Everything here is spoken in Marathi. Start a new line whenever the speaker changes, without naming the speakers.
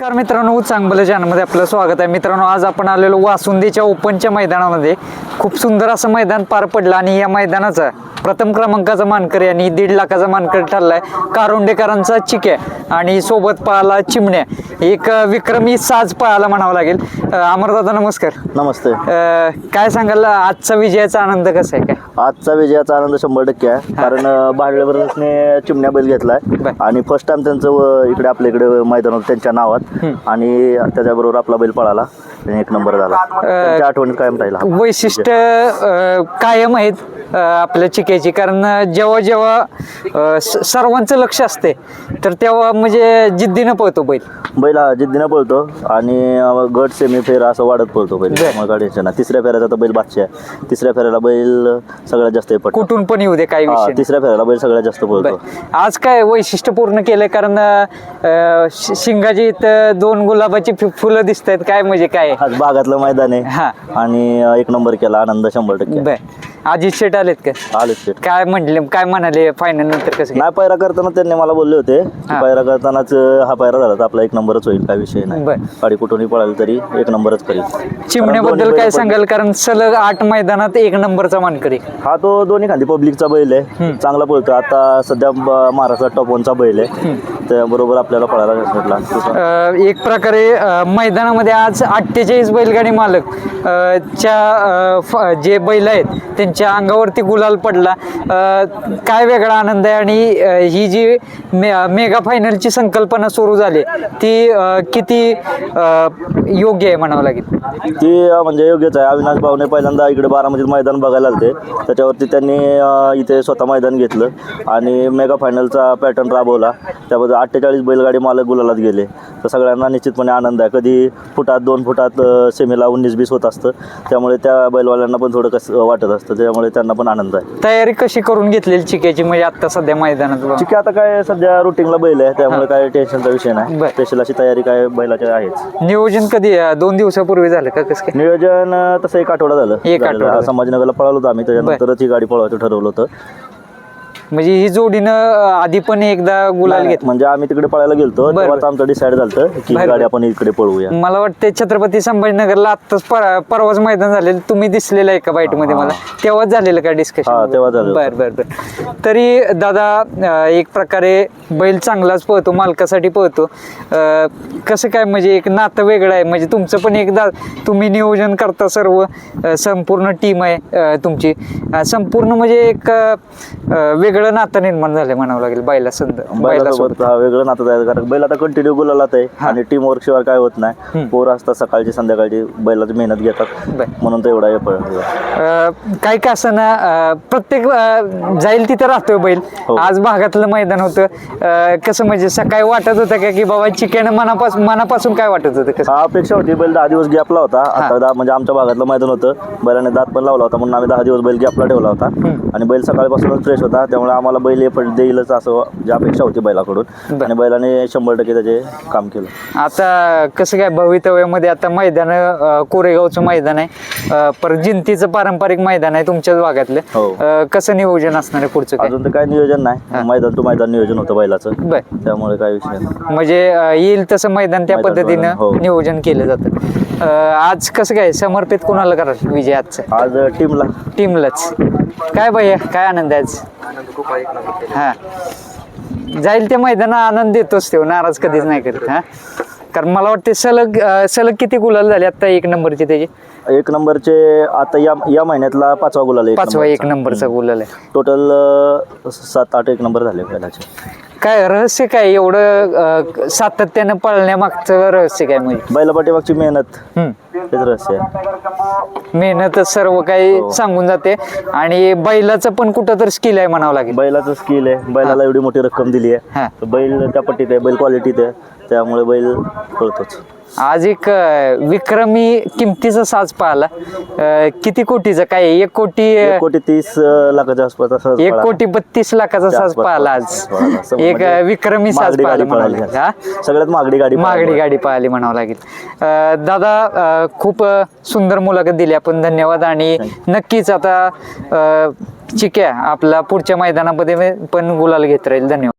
नमस्कार मित्रांनो चांगलं चॅनलमध्ये आपलं स्वागत आहे. मित्रांनो आज आपण आलेलो वासुंदीच्या ओपनच्या मैदानामध्ये. खूप सुंदर असं मैदान पार पडलं आणि या मैदानाचा प्रथम क्रमांकाचा मानकरी आणि दीड लाखाचा मानकरी ठरलाय. कारुंडेकरांचा चिक्या आणि सोबत पळाला चिमण्या. एक विक्रमी साज पळाला म्हणावं लागेल. अमरदादा नमस्कार.
नमस्ते.
काय सांगाल आजचा विजयाचा आनंद कसा आहे काय?
आजचा विजयाचा आनंद शंभर टक्के आहे. कारण बाडळेवरने चिमण्या बैल घेतलाय. आणि फर्स्ट टाइम त्यांचं इकडे आपल्या इकडे मैदान होतं त्यांच्या नावात. आणि त्याच्याबरोबर आपला बैल पळाला. एक नंबर झाला. आठवणीत कायम राहिला
वैशिष्ट्य कायम आहेत. आपल्या चिक्याची. कारण जेव्हा जेव्हा सर्वांचं लक्ष असते तर तेव्हा म्हणजे जिद्दीनं पळतो बैल.
बैल हा जिद्दीनं पळतो आणि गट सेमी फेरा असं वाढत पळतो बैल. काय टेन्शन नाही. तिसऱ्या फेऱ्याचा तर बैल बादशाह आहे. तिसऱ्या फेऱ्याला बैल सगळ्यात जास्त
कुठून पण येऊ दे नाही.
तिसऱ्या फेऱ्याला बैल सगळ्यात जास्त. पळतो.
आज काय वैशिष्ट्य पूर्ण केलंय? कारण शिंगाची इथं दोन गुलाबाची फुलं दिसत आहेत काय म्हणजे काय?
आज भागातलं मैदान
हा.
आहे आणि एक नंबर केला आनंद शंभर टक्के.
अजित शेट आलेत का?
आलेच शेट.
काय म्हणले काय म्हणाले फायनल नंतर कसं? काय?
नाही पायरा करताना त्यांनी मला बोलले होते. की
हा.
पायरा करतानाच अं, हा पायरा झाला तर आपला एक नंबरच होईल काय विषय नाही. गाडी कुठूनही पळाली तरी एक नंबरच करील.
चिमण्याबद्दल
कारण दोन्ही
काय सांगाल कारण सलग आठ मैदानात एक नंबरचा मानकरी.
हा तो दोन्ही खांदी पब्लिकचा बैल आहे. चांगला पळतो आता सध्या ब- महाराष्ट्रात टॉप वनचा बैल आहे. त्याबरोबर आपल्याला पळायला भेटला.
अ, एक प्रकारे अ, मैदानामध्ये आज अठ्ठेचाळीस बैलगाडी मालक अ, च्या अ, फ- जे बैल आहेत त्यांच्या अंगावरती गुलाल पडला. अ, काय वेगळा आनंद आहे आणि अ, ही जी मे मेगा फायनलची संकल्पना सुरू झाली ती अ, किती अ, योग्य आहे म्हणावं लागेल?
ती अं, म्हणजे योग्यच आहे. अविनाश भाऊने पहिल्यांदा इकडे बारामतीत मैदान बघायला आलते. त्याच्यावरती त्यांनी अं, इथे स्वतः मैदान घेतलं आणि मेगा फायनलचा पॅटर्न राबवला. त्याबद्दल अठ्ठेचाळीस बैलगाडी मालक गुलालात गेले. तर सगळ्यांना निश्चितपणे आनंद आहे. कधी फुटात दोन फुटात सेमीला उन्नीस बीस होत असतं. त्यामुळे त्या बैलवाल्यांना पण थोडं कसं वाटत असतं. त्यामुळे त्यांना पण आनंद आहे.
तयारी कशी करून घेतलेली चिक्याची? म्हणजे आत्ता सध्या मैदानात
चिकी आता काय सध्या रुटीनला बैल आहे. त्यामुळे काय टेन्शनचा विषय नाही. स्पेशल अशी तयारी काय बैलाची आहेच.
नियोजन कधी दोन दिवसापूर्वी झालं का? कसं काय?
नियोजन तसं एक आठवडा झालं.
एक. आठवडा.
संभाजीनगरला पळालो होतो आम्ही. त्याच्यानंतरच ही गाडी पळवायचं ठरवलं होतं.
म्हणजे ही जोडीनं आधी पण एकदा गुलाल घेत
म्हणजे आम्ही तिकडे पळायला गेलतो
बरं,
तेव्हाच आमचं डिसाईड झालं की
बरं,
गाडी
बरं.
आपण इकडे पळवूया.
मला वाटते छत्रपती संभाजीनगरला आत्ताच पर- परवाच मैदान झालेलं. तुम्ही दिसलेलं आहे का बाईटमध्ये मला? तेव्हाच झालेलं का डिस्कशन
हा, तेव्हा झालं
बर बर बर. तरी दादा अं, एक प्रकारे बैल चांगलाच पळतो मालकासाठी पळतो. अं, कसं काय म्हणजे एक नातं वेगळं आहे? म्हणजे तुमचं पण एकदा तुम्ही नियोजन करता सर्व अं, संपूर्ण टीम आहे अं, तुमची. अं, संपूर्ण म्हणजे एक अं, वेगळं नातं निर्माण झालं म्हणावं लागेल बैला संद बैला
बैलासोबत हा वेगळं नातं आहे कारण बैल आता कंटिन्यू गुलालात आहे आणि टीम वर्क शिवाय काय होत नाही. पोरं असतात सकाळची संध्याकाळची बैलाची मेहनत घेतात.
बरं.
म्हणून तर एवढा पळ.
अं, काय का असं ना अं, प्रत्येक अं, जाईल तिथं राहतोय बैल.
हो.
आज भागातलं मैदान होतं. अं, कसं म्हणजे सकाळी वाटत होतं का की बाबा चिकन मनापासून मनापासून काय वाटत होतं कसं?
हा अपेक्षा होती. बैल दहा दिवस गॅपला होता. आता दहा म्हणजे आमच्या भागातलं मैदान होतं. बैलाने दात पण लावला होता. म्हणून आम्ही दहा दिवस बैल गॅपला ठेवला होता. आणि बैल सकाळपासूनच फ्रेश होता. त्यामुळे आम्हाला बैल हे पण देईलच असं जी अपेक्षा होती बैलाकडून. आणि बैलाने शंभर टक्के त्याचे काम केलं.
आता कसं काय भवितव्यामध्ये आता मैदान कोरेगावचं मैदान आहे. अं, परत जिंतीचं पारंपरिक मैदान आहे तुमच्याच भागातलं.
हो.
कसं नियोजन असणार आहे पुढचं काय?
अजून तर काय नियोजन नाही. मैदान टू मैदान नियोजन होतं बैलाचं. त्यामुळे काय विषय
म्हणजे येईल तसं मैदान त्या पद्धतीनं
हो.
नियोजन केलं जातं. आज कसं काय समर्पित कोणाला कराल विजय आजचं?
आज टीमला.
टीमलाच. काय भैया काय आनंद आहे आज? हा. जाईल ते मैदान आनंद देतोच तो नाराज कधीच नाही करत हा. कारण मला वाटते सलग अं, सलग किती गुलाल झाले आता एक नंबरचे त्याचे?
एक नंबरचे आता या या महिन्यातला पाचवा गुलाल आहे
पाचवा एक नंबरचा गुलाल आहे.
टोटल सात आठ एक नंबर झाले बैलाचे
काय रहस्य काय? एवढं अं, सातत्यानं पळण्यामागचं रहस्य काय म्हणजे?
बैला पाठीमागची मेहनत.
हम्म.
हेच रहस्य आहे.
मेहनतच सर्व काही सांगून जाते. आणि बैलाचं पण कुठं तर स्किल आहे म्हणावं लागेल.
बैलाचं स्किल आहे. बैलाला एवढी मोठी रक्कम दिली आहे.
हा.
तर बैल त्या पट्टीत आहे बैल क्वालिटीत आहे. त्यामुळे बैल पळतोच.
आज एक अं, विक्रमी किमतीचा साज पाहिला. अं, किती कोटीचा? काय एक कोटी
एक कोटी तीस अं, लाखाच्या आसपास असं
एक
पळाला.
कोटी बत्तीस लाखाचा साज
आसपास
पाहिला आज.
असं
एक
म्हणजे
अं, विक्रमी साज पाहिला
गाडी
म्हणावं
पळाली.
लागेल. हा?
सगळ्यात महागडी गाडी
मागडी
पळाली.
गाडी पाहिली म्हणावं लागेल. अं, दादा खूप सुंदर मुलाखत दिली. आपण धन्यवाद. आणि नक्कीच आता चिक्या आपला पुढच्या मैदानामध्ये पण गुलाल घेत राहील. धन्यवाद.